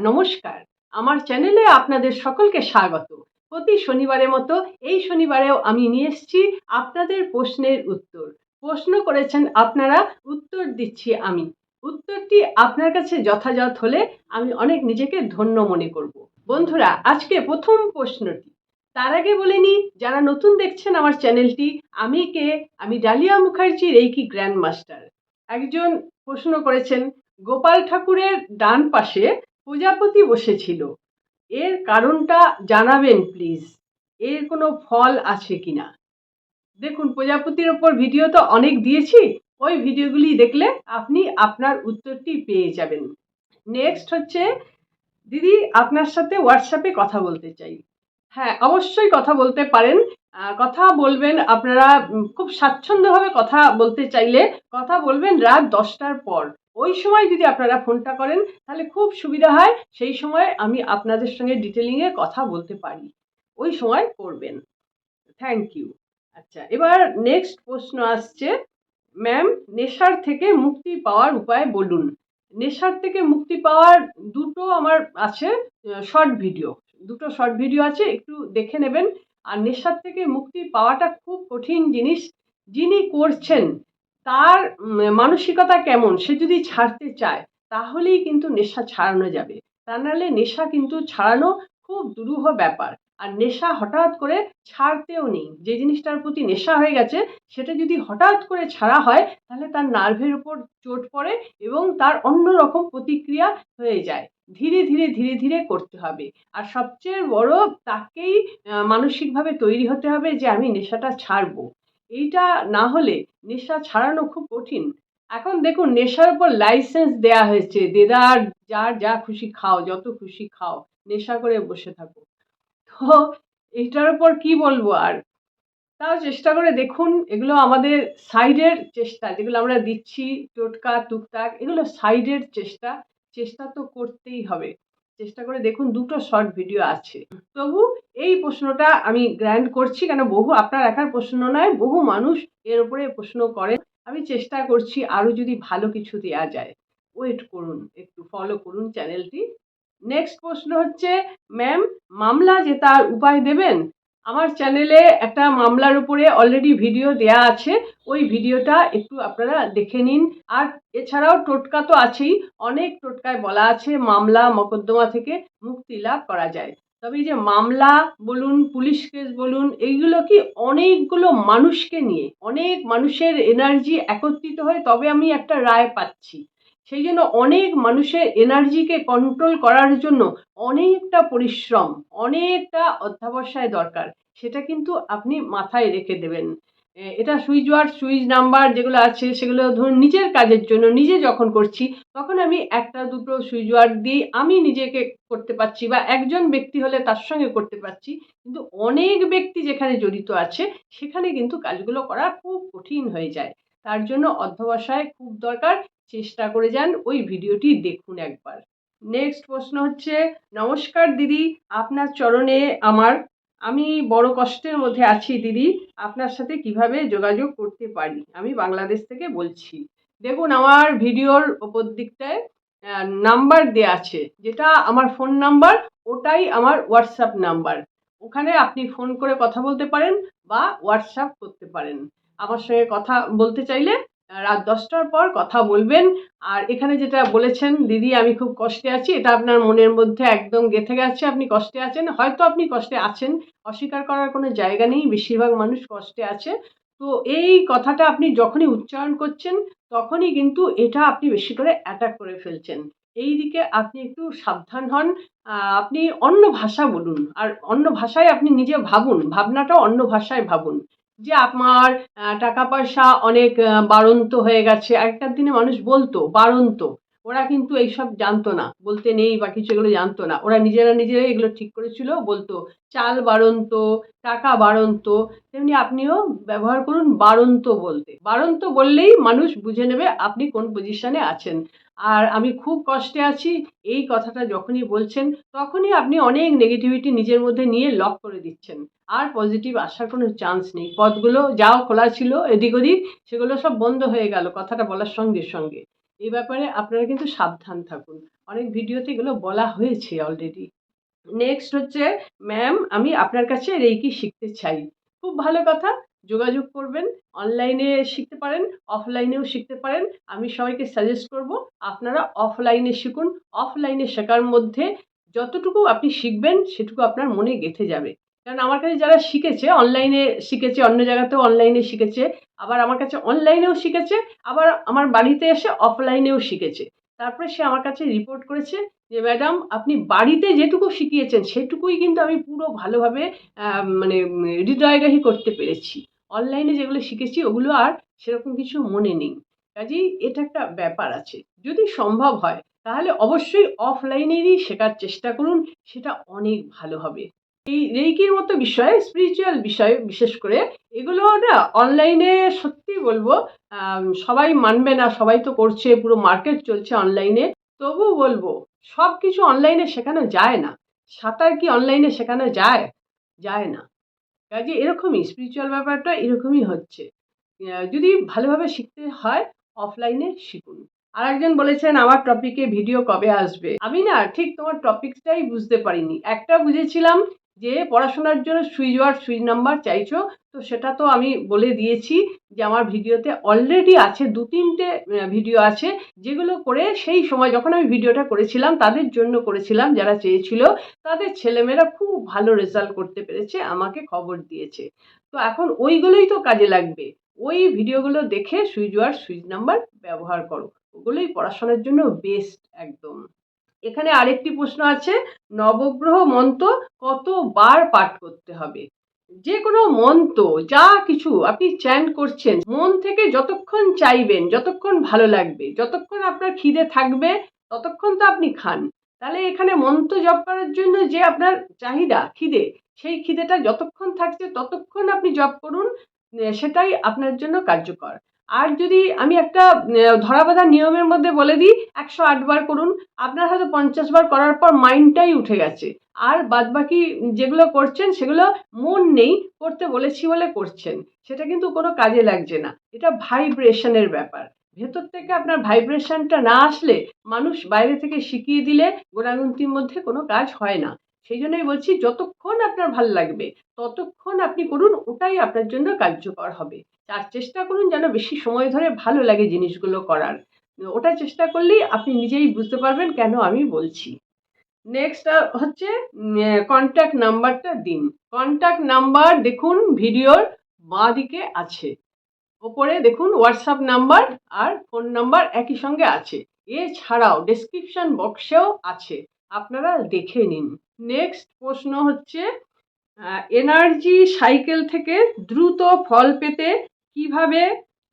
নমস্কার আমার চ্যানেলে আপনাদের সকলকে স্বাগত। প্রতি শনিবারের মতো এই শনিবারেও আমি নিয়ে এসেছি আপনাদের প্রশ্নের উত্তর। প্রশ্ন করেছেন আপনারা, উত্তর দিচ্ছি আমি। উত্তরটি আপনার কাছে যথাযথ হলে আমি অনেক নিজেকে ধন্য মনে করব। বন্ধুরা, আজকে প্রথম প্রশ্নটি। তার আগে বলে নিই, যারা নতুন দেখছেন আমার চ্যানেলটি, আমি কে? আমি Dalia Mukherjee reiki grand master একজন প্রশ্ন করেছেন, গোপাল ঠাকুরের ডান পাশে প্রজাপতি বসেছিল। এর কারণটা জানাবেন প্লিজ এর কোনো ফল আছে কিনা? দেখুন, প্রজাপতির ওপর ভিডিও তো অনেক দিয়েছি। ওই ভিডিওগুলি দেখলে আপনি আপনার উত্তরটি পেয়ে যাবেন। নেক্সট হচ্ছে, দিদি আপনার সাথে হোয়াটসঅ্যাপে কথা বলতে চাই। হ্যাঁ অবশ্যই কথা বলতে পারেন। কথা বলবেন আপনারা খুব স্বাচ্ছন্দ্যভাবে কথা বলতে চাইলে কথা বলবেন রাত দশটার পর। ওই সময় যদি আপনারা ফোনটা করেন, তাহলে খুব সুবিধা হয়। সেই সময় আমি আপনাদের সঙ্গে ডিটেলিংয়ে কথা বলতে পারি। ওই সময় করবেন। থ্যাংক ইউ আচ্ছা এবার নেক্সট প্রশ্ন আসছে। ম্যাম নেশার থেকে মুক্তি পাওয়ার উপায় বলুন। নেশার থেকে মুক্তি পাওয়ার দুটো আমার আছে শর্ট ভিডিও দুটো শর্ট ভিডিও আছে, একটু দেখে নেবেন। আর নেশার থেকে মুক্তি পাওয়াটা খুব কঠিন জিনিস। যিনি করছেন তার মানসিকতা কেমন? সে যদি ছাড়তে চায়, তাহলেই কিন্তু নেশা ছাড়ানো যাবে। তা নাহলে নেশা কিন্তু ছাড়ানো খুব দুরূহ ব্যাপার। আর নেশা হঠাৎ করে ছাড়তেও নেই। যে জিনিসটার প্রতি নেশা হয়ে গেছে, সেটা যদি হঠাৎ করে ছাড়া হয়, তাহলে তার নার্ভের উপর চোট পড়ে এবং তার অন্যরকম প্রতিক্রিয়া হয়ে যায়। ধীরে ধীরে ধীরে ধীরে করতে হবে। আর সবচেয়ে বড় তাকেই মানসিকভাবে তৈরি হতে হবে যে আমি নেশাটা ছাড়বো। এইটা না হলে নেশা ছাড়ানো খুব কঠিন। এখন দেখুন, নেশার উপর লাইসেন্স দেয়া হয়েছে। দেদার যার যা খুশি খাও, যত খুশি খাও, নেশা করে বসে থাকো। তো এইটার উপর কি বলব আর? তাও চেষ্টা করে দেখুন, এগুলো আমাদের সাইডের চেষ্টা, যেগুলো আমরা দিচ্ছি, টোটকা, টুকটাক, এগুলো সাইডের চেষ্টা। চেষ্টা তো করতেই হবে। চেষ্টা করে দেখুন দুটো শর্ট ভিডিও আছে। তবু এই প্রশ্নটা আমি গ্র্যান্ড করছি কেন বহু আপনার একার প্রশ্ন নয়, বহু মানুষ এর উপরে প্রশ্ন করে আমি চেষ্টা করছি আরও যদি ভালো কিছু দেওয়া যায়। ওয়েট করুন, একটু ফলো করুন চ্যানেলটি নেক্সট প্রশ্ন হচ্ছে ম্যাম মামলা যে তার উপায় দেবেন আমার চ্যানেলে একটা মামলার উপরে অলরেডি ভিডিও দেয়া আছে। ওই ভিডিওটা একটু আপনারা দেখে নিন। আর এছাড়াও টোটকা তো আছেই। অনেক টোটকায় বলা আছে, মামলা মকদ্দমা থেকে মুক্তি লাভ করা যায়। তবে এই যে মামলা বলুন, পুলিশ কেস বলুন, এইগুলো কি অনেকগুলো মানুষকে নিয়ে, অনেক মানুষের এনার্জি একত্রিত হয়ে? তবে আমি একটা রায় পাচ্ছি। সেই জন্য অনেক মানুষের এনার্জিকে কন্ট্রোল করার জন্য অনেকটা পরিশ্রম, অনেকটা অধ্যাবসায় দরকার, সেটা কিন্তু আপনি মাথায় রেখে দেবেন। এটা সুইচ ওয়ার্ড, সুইচ নাম্বার যেগুলো আছে, সেগুলো ধরুন নিজের কাজের জন্য, নিজে যখন করছি, তখন আমি একটা, দুটো সুইচ ওয়ার্ড দিয়ে আমি নিজেকে করতে পারছি বা একজন ব্যক্তি হলে তার সঙ্গে করতে পারছি, কিন্তু অনেক ব্যক্তি যেখানে জড়িত আছে, সেখানে কিন্তু কাজগুলো করা খুব কঠিন হয়ে যায়। তার জন্য অধ্যবসায় খুব দরকার চেষ্টা করে যান, ওই ভিডিওটি দেখুন একবার। নেক্সট প্রশ্ন হচ্ছে, নমস্কার দিদি, আপনার চরণে আমার, আমি বড় কষ্টের মধ্যে আছি দিদি, আপনার সাথে কীভাবে যোগাযোগ করতে পারি? আমি বাংলাদেশ থেকে বলছি। দেখুন, আমার ভিডিওর ওপর দিকটায় নাম্বার দেওয়া আছে, যেটা আমার ফোন নাম্বার, ওটাই আমার হোয়াটসঅ্যাপ নাম্বার। ওখানে আপনি ফোন করে কথা বলতে পারেন বা হোয়াটসঅ্যাপ করতে পারেন। আমার সঙ্গে কথা বলতে চাইলে রাত দশটার পর কথা বলবেন। আর এখানে যেটা বলেছেন, দিদি, আমি খুব কষ্টে আছি। এটা আপনার মনের মধ্যে একদম গেঁথে গেছে। আপনি কষ্টে আছেন। হয়তো আপনি কষ্টে আছেন। অস্বীকার করার কোনো জায়গা নেই। বেশিরভাগ মানুষ কষ্টে আছে। তো এই কথাটা আপনি যখনই উচ্চারণ করছেন, তখনই কিন্তু এটা আপনি বেশি করে অ্যাটাক করে ফেলছেন। এই দিকে আপনি একটু সাবধান হন। আপনি অন্য ভাষা বলুন। আর অন্য ভাষায় আপনি নিজে ভাবুন। ভাবনাটাও অন্য ভাষায় ভাবুন। যে আমার টাকা পয়সা অনেক বাড়ন্ত হয়ে গেছে। আগেকার দিনে মানুষ বলতো বাড়ন্ত ওরা কিন্তু এইসব জানতো না। বলতে নেই বা কিছু এগুলো জানতো না। ওরা নিজেরা নিজেরাই এগুলো ঠিক করেছিল। বলতো, চাল বাড়ন্ত টাকা বাড়ন্ত তেমনি আপনিও ব্যবহার করুন বাড়ন্ত বলতে। বাড়ন্ত বললেই মানুষ বুঝে নেবে আপনি কোন পজিশনে আছেন। আর আমি খুব কষ্টে আছি। এই কথাটা যখনই বলছেন, তখনই আপনি অনেক নেগেটিভিটি নিজের মধ্যে নিয়ে লক করে দিচ্ছেন। আর পজিটিভ আসার কোনো চান্স নেই। পথগুলো যাও, খোলা ছিল, এদিক ওদিক, সেগুলো সব বন্ধ হয়ে গেল কথাটা বলার সঙ্গে সঙ্গে। এই ব্যাপারে আপনারা কিন্তু সাবধান থাকুন। অনেক ভিডিওতে এগুলো বলা হয়েছে অলরেডি নেক্সট হচ্ছে ম্যাম আমি আপনার কাছে রেইকি শিখতে চাই। খুব ভালো কথা। যোগাযোগ করবেন অনলাইনে শিখতে পারেন অফলাইনেও শিখতে পারেন। আমি সবাইকে সাজেস্ট করব আপনারা অফলাইনে শিখুন। অফলাইনে শেখার মধ্যে যতটুকু আপনি শিখবেন সেটুকু আপনার মনে গেঁথে যাবে। কারণ আমার কাছে যারা শিখেছে অনলাইনে শিখেছে অন্য জায়গাতেও অনলাইনে শিখেছে আবার আমার কাছে অনলাইনেও শিখেছে আবার আমার বাড়িতে এসে অফলাইনেও শিখেছে। তারপরে সে আমার কাছে রিপোর্ট করেছে যে ম্যাডাম আপনি বাড়িতে যেটুকু শিখিয়েছেন সেটুকুই কিন্তু আমি পুরো ভালোভাবে মানে উম, হৃদয়গাহী করতে পেরেছি। অনলাইনে যেগুলো শিখেছি, ওগুলো আর সেরকম কিছু মনে নেই। কাজেই এটা একটা ব্যাপার আছে। যদি সম্ভব হয়, তাহলে অবশ্যই অফলাইনেরই শেখার চেষ্টা করুন, সেটা অনেক ভালো হবে। এই রেইকির মতো বিষয় স্পিরিচুয়াল বিষয় বিশেষ করে, এগুলো না অনলাইনে সত্যি বলব সবাই মানবে না, সবাই তো করছে, পুরো মার্কেট চলছে অনলাইনে তবু বলব সব কিছু অনলাইনে শেখানো যায় না। সাঁতার কি অনলাইনে শেখানো যায়? যায় না। কাজে এরকমই স্পিরিচুয়াল ব্যাপারটা এরকমই হচ্ছে। যদি ভালোভাবে শিখতে হয় অফলাইনে শিখুন। আর একজন বলেছেন, আমার টপিকে ভিডিও কবে আসবে? আমি না ঠিক তোমার টপিকটাই বুঝতে পারিনি। একটা বুঝেছিলাম যে পড়াশোনার জন্য সুইচ ওয়ার্ড সুইচ নাম্বার চাইছো, তো সেটা তো আমি বলে দিয়েছি যে আমার ভিডিওতে অলরেডি আছে, দু তিনটে ভিডিও আছে, যেগুলো করে সেই সময় যখন আমি ভিডিওটা করেছিলাম, তাদের জন্য করেছিলাম যারা চেয়েছিল, তাদের ছেলেমেয়েরা খুব ভালো রেজাল্ট করতে পেরেছে, আমাকে খবর দিয়েছে। তো এখন ওইগুলোই তো কাজে লাগবে। ওই ভিডিওগুলো দেখে সুইচ ওয়ার্ড সুইচ নাম্বার ব্যবহার করো। ওগুলোই পড়াশোনার জন্য বেস্ট একদম। এখানে আরেকটি প্রশ্ন আছে, নবগ্রহ মন্ত্র কতবার পাঠ করতে হবে? যে কোনো মন্ত্র, যা কিছু আপনি চ্যান করছেন, মন থেকে যতক্ষণ চাইবেন, যতক্ষণ ভালো লাগবে, যতক্ষণ আপনার খিদে থাকবে, ততক্ষণ তো আপনি খান। তাহলে এখানে মন্ত্র জপ করার জন্য যে আপনার চাহিদা, খিদে, সেই খিদেটা যতক্ষণ থাকছে, ততক্ষণ আপনি জপ করুন সেটাই আপনার জন্য কার্যকর। আর যদি আমি একটা আহ, ধরাবাঁধা নিয়মের মধ্যে বলে দিই একশো বার করুন। আপনার হয়তো পঞ্চাশ বার করার পর মাইন্ডটাই উঠে গেছে। আর বাদবাকি যেগুলো করছেন সেগুলো মন নেই করতে বলেছি বলে করছেন। সেটা কিন্তু কোনো কাজে লাগছে না। এটা ভাইব্রেশনের ব্যাপার। ভেতর থেকে আপনার ভাইব্রেশনটা না আসলে মানুষ বাইরে থেকে শিখিয়ে দিলে গোড়াগুন্তির মধ্যে কোনো কাজ হয় না। সেই জন্যই বলছি, যতক্ষণ আপনার ভালো লাগবে, ততক্ষণ আপনি করুন, ওটাই আপনার জন্য কার্যকর হবে। তার চেষ্টা করুন যেন বেশি সময় ধরে ভালো লাগে জিনিসগুলো করার। ওটা চেষ্টা করলেই আপনি নিজেই বুঝতে পারবেন কেন আমি বলছি। নেক্সট হচ্ছে কন্ট্যাক্ট নাম্বারটা দিন। কন্ট্যাক্ট নাম্বার, দেখুন, ভিডিওর বাঁ দিকে আছে। ওপরে দেখুন হোয়াটসঅ্যাপ নাম্বার আর ফোন নাম্বার একই সঙ্গে আছে। এছাড়াও ডেসক্রিপশন বক্সেও আছে। আপনারা দেখে নিন। নেক্সট প্রশ্ন হচ্ছে এনার্জি সাইকেল থেকে দ্রুত ফল পেতে কীভাবে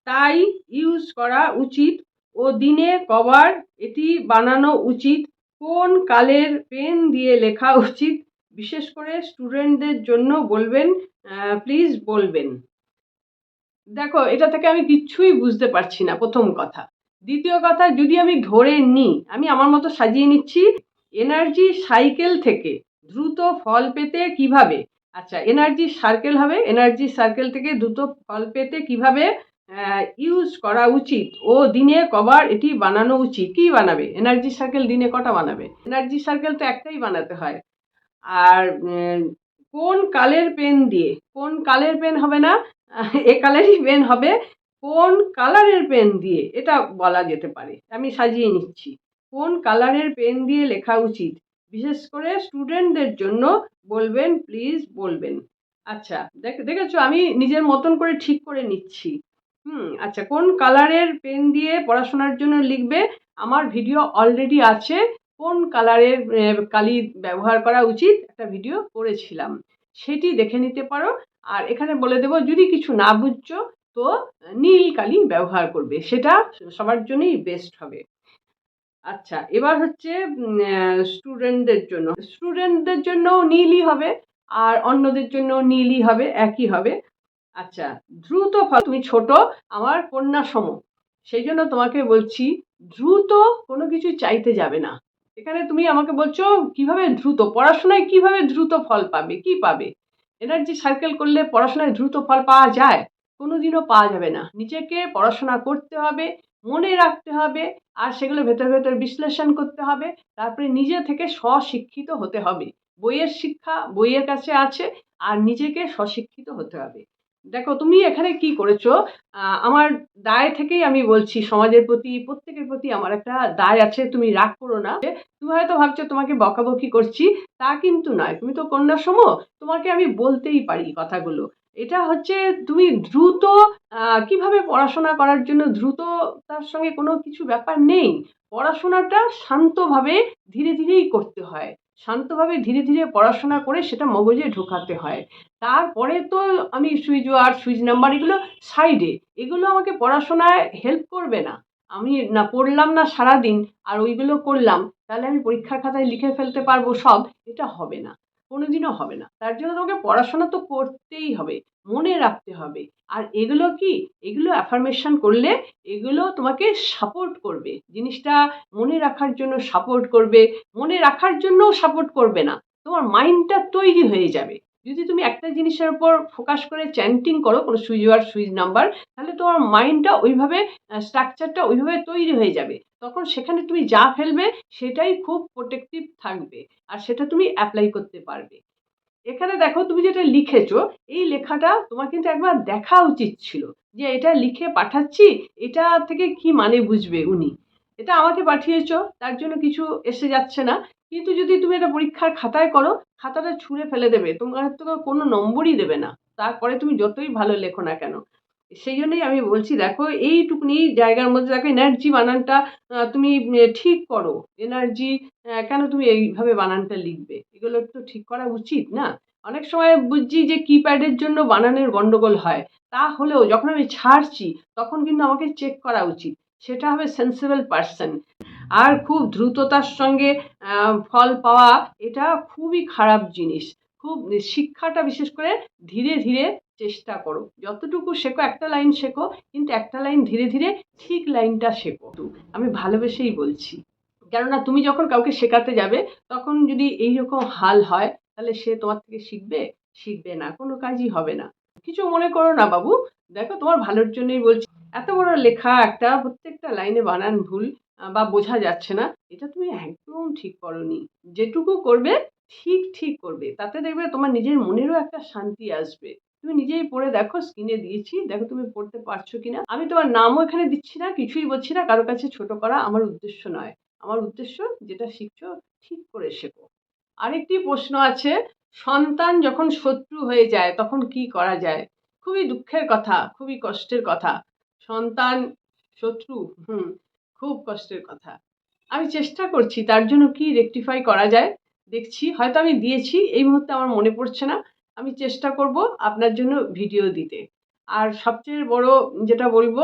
তাই ইউজ করা উচিত ও দিনে কবার এটি বানানো উচিত? কোন কালের পেন দিয়ে লেখা উচিত? বিশেষ করে স্টুডেন্টদের জন্য বলবেন প্লিজ বলবেন। দেখো, এটা থেকে আমি কিচ্ছুই বুঝতে পারছি না, প্রথম কথা। দ্বিতীয় কথা, যদি আমি ধরে নিই, আমি আমার মতো সাজিয়ে নিচ্ছি এনার্জি সাইকেল থেকে দ্রুত ফল পেতে কীভাবে? আচ্ছা এনার্জি সার্কেল হবে। এনার্জি সার্কেল থেকে দ্রুত ফল পেতে কীভাবে ইউজ করা উচিত? ও দিনে কবার এটি বানানো উচিত। কি বানাবে? এনার্জি সার্কেল দিনে কটা বানাবে? এনার্জি সার্কেল তো একটাই বানাতে হয়। আর কোন কালের পেন দিয়ে? কোন কালের পেন হবে না? এ কালারই পেন হবে। কোন কালারের পেন দিয়ে? এটা বলা যেতে পারে। আমি সাজিয়ে নিচ্ছি। কোন কালারের পেন দিয়ে লেখা উচিত? বিশেষ করে স্টুডেন্টদের জন্য বলবেন, প্লিজ বলবেন। আচ্ছা দেখ, দেখেছ, আমি নিজের মতন করে ঠিক করে নিচ্ছি। হুম আচ্ছা কোন কালারের পেন দিয়ে পড়াশোনার জন্য লিখবে? আমার ভিডিও অলরেডি আছে। কোন কালারের কালি ব্যবহার করা উচিত? একটা ভিডিও করেছিলাম। সেটি দেখে নিতে পারো। আর এখানে বলে দেবো, যদি কিছু না বুঝছ, তো নীল কালি ব্যবহার করবে। সেটা সবার জন্যই বেস্ট হবে। আচ্ছা এবার হচ্ছে স্টুডেন্টদের জন্য। স্টুডেন্টদের জন্য নীলই হবে আর অন্যদের জন্য নীলই হবে, একই হবে। আচ্ছা দ্রুত ফল, তুমি ছোট, আমার কন্যা সম। সেই জন্য তোমাকে বলছি, দ্রুত কোনো কিছু চাইতে যাবে না। এখানে তুমি আমাকে বলছো, কীভাবে দ্রুত? পড়াশোনায় কীভাবে দ্রুত ফল পাবে? কি পাবে? এনার্জি সার্কেল করলে পড়াশোনায় দ্রুত ফল পাওয়া যায়? কোনোদিনও পাওয়া যাবে না। নিজেকে পড়াশোনা করতে হবে মনে রাখতে হবে আর সেগুলো ভেতর ভেতর বিশ্লেষণ করতে হবে। তারপরে নিজে থেকে স্বশিক্ষিত হতে হবে। বইয়ের শিক্ষা বইয়ের কাছে আছে আর নিজেকে স্বশিক্ষিত হতে হবে। দেখো, তুমি এখানে কি করেছ? আমার দায় থেকেই আমি বলছি, সমাজের প্রতি, প্রত্যেকের প্রতি আমার একটা দায় আছে, তুমি রাগ করো না। তুমি হয়তো ভাবছ, তোমাকে বকাবকি করছি, তা কিন্তু নয়। তুমি তো কন্যা সম তোমাকে আমি বলতেই পারি কথাগুলো। এটা হচ্ছে তুমি দ্রুত কীভাবে পড়াশোনা করার জন্য দ্রুত তার সঙ্গে কোনো কিছু ব্যাপার নেই। পড়াশোনাটা শান্তভাবে ধীরে ধীরেই করতে হয়। শান্তভাবে ধীরে ধীরে পড়াশোনা করে সেটা মগজে ঢোকাতে হয়। তারপরে তো আমি সুইচ ওয়ার্ড সুইচ নাম্বার এগুলো সাইডে, এগুলো আমাকে পড়াশোনায় হেল্প করবে না। আমি না পড়লাম না সারাদিন, আর ওইগুলো করলাম, তাহলে আমি পরীক্ষার খাতায় লিখে ফেলতে পারব সব, এটা হবে না। কোনোদিনও হবে না। তার জন্য তোমাকে পড়াশোনা তো করতেই হবে, মনে রাখতে হবে। আর এগুলো কি? এগুলো অ্যাফার্মেশন করলে এগুলো তোমাকে সাপোর্ট করবে। জিনিসটা মনে রাখার জন্য সাপোর্ট করবে, মনে রাখার জন্যও সাপোর্ট করবে না। তোমার মাইন্ডটা তৈরি হয়ে যাবে। যদি তুমি একটা জিনিসের উপর ফোকাস করে চ্যান্টিং করো, কোনো সুইচ ওয়ার সুইচ নাম্বার, তাহলে তোমার মাইন্ডটা ওইভাবে স্ট্রাকচারটা ওইভাবে তৈরি হয়ে যাবে। তখন সেখানে তুমি যা ফেলবে সেটাই খুব প্রোটেক্টিভ থাকবে আর সেটা তুমি অ্যাপ্লাই করতে পারবে। এখানে দেখো তুমি যেটা লিখেছো, এই লেখাটা তোমার কিন্তু একবার দেখা উচিত ছিল যে এটা লিখে পাঠাচ্ছি, এটা থেকে কি মানে বুঝবে উনি? এটা আমাকে পাঠিয়েছ, তার জন্য কিছু এসে যাচ্ছে না। কিন্তু যদি তুমি এটা পরীক্ষার খাতায় করো, খাতাটা ছুঁড়ে ফেলে দেবে। তোমার তো কোনো নম্বরই দেবে না। তারপরে তুমি যতই ভালো লেখো না কেন। সেই জন্যই আমি বলছি, দেখো, এইটুকুনি জায়গার মধ্যে, দেখো এনার্জি বানানটা তুমি ঠিক করো। এনার্জি কেন তুমি এইভাবে বানানটা লিখবে? এগুলো তো ঠিক করা উচিত না? অনেক সময় বুঝছি যে কিপ্যাডের জন্য বানানের গন্ডগোল হয়। তা হলেও যখন আমি ছাড়ছি, তখন কিন্তু আমাকে চেক করা উচিত। সেটা হবে সেন্সিবল পার্সন আর খুব দ্রুততার সঙ্গে ফল পাওয়া, এটা খুবই খারাপ জিনিস। খুব শিক্ষাটা বিশেষ করে ধীরে ধীরে চেষ্টা করো। যতটুকু শেখো, একটা লাইন শেখো, কিন্তু একটা লাইন ধীরে ধীরে ঠিক লাইনটা শেখো। আমি ভালোবেসেই বলছি। কেননা তুমি যখন কাউকে শেখাতে যাবে, তখন যদি এইরকম হাল হয়, তাহলে সে তোমার থেকে শিখবে? শিখবে না। কোনো কাজই হবে না। কিছু মনে করো না বাবু। দেখো, তোমার ভালোর জন্যই বলছি। এত বড় লেখা একটা প্রত্যেকটা লাইনে বানান ভুল বা বোঝা যাচ্ছে না, এটা তুমি একদম ঠিক করনি। যেটুকু করবে, ঠিক ঠিক করবে। তাতে দেখবে তোমার নিজের মনেরও একটা শান্তি আসবে। তুমি নিজেই পড়ে দেখো, স্ক্রিনে দিয়েছি, দেখো তুমি পড়তে পারছ কিনা। আমি তোমার নামও এখানে দিচ্ছি না, কিছুই বলছি না, কারও কাছে ছোট করা আমার উদ্দেশ্য নয়। আমার উদ্দেশ্য যেটা শিখছো, ঠিক করে শেখো। আরেকটি প্রশ্ন আছে, সন্তান যখন শত্রু হয়ে যায়, তখন কি করা যায়? খুবই দুঃখের কথা, খুবই কষ্টের কথা। সন্তান, শত্রু, হুম, খুব কষ্টের কথা। আমি চেষ্টা করছি, তার জন্য কি রেকটিফাই করা যায়? দেখছি, হয়তো আমি দিয়েছি, এই মুহূর্তে আমার মনে পড়ছে না। আমি চেষ্টা করব আপনার জন্য ভিডিও দিতে। আর সবচেয়ে বড় যেটা বলব,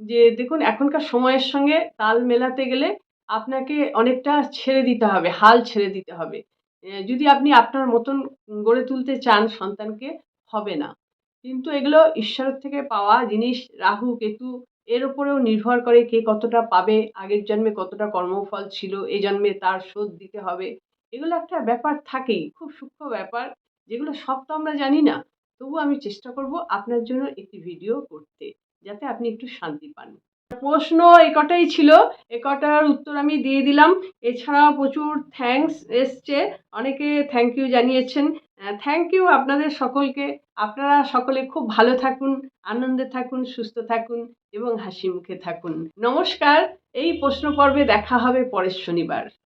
যে দেখুন, এখনকার সময়ের সঙ্গে তাল মেলাতে গেলে আপনাকে অনেকটা ছেড়ে দিতে হবে, হাল ছেড়ে দিতে হবে। যদি আপনি আপনার মতন গড়ে তুলতে চান সন্তানকে, হবে না। কিন্তু এগুলো ঈশ্বরের থেকে পাওয়া জিনিস, রাহু, কেতু, এর উপরেও নির্ভর করে কে কতটা পাবে, আগের জন্মে কতটা কর্মফল ছিল এ জন্মে তার শোধ দিতে হবে। এগুলো একটা ব্যাপার থাকেই, খুব সূক্ষ্ম ব্যাপার, যেগুলো সব তো আমরা জানি না। তবু আমি চেষ্টা করব আপনার জন্য একটি ভিডিও করতে, যাতে আপনি একটু শান্তি পান। প্রশ্ন এ কটাই ছিল এ কটার উত্তর আমি দিয়ে দিলাম। এছাড়াও প্রচুর থ্যাঙ্কস এসছে, অনেকে থ্যাংক ইউ জানিয়েছেন। থ্যাংক ইউ আপনাদের সকলকে। আপনারা সকলে খুব ভালো থাকুন, আনন্দে থাকুন, সুস্থ থাকুন এবং হাসি মুখে থাকুন। নমস্কার, এই প্রশ্ন পর্বে দেখা হবে পরের শনিবার।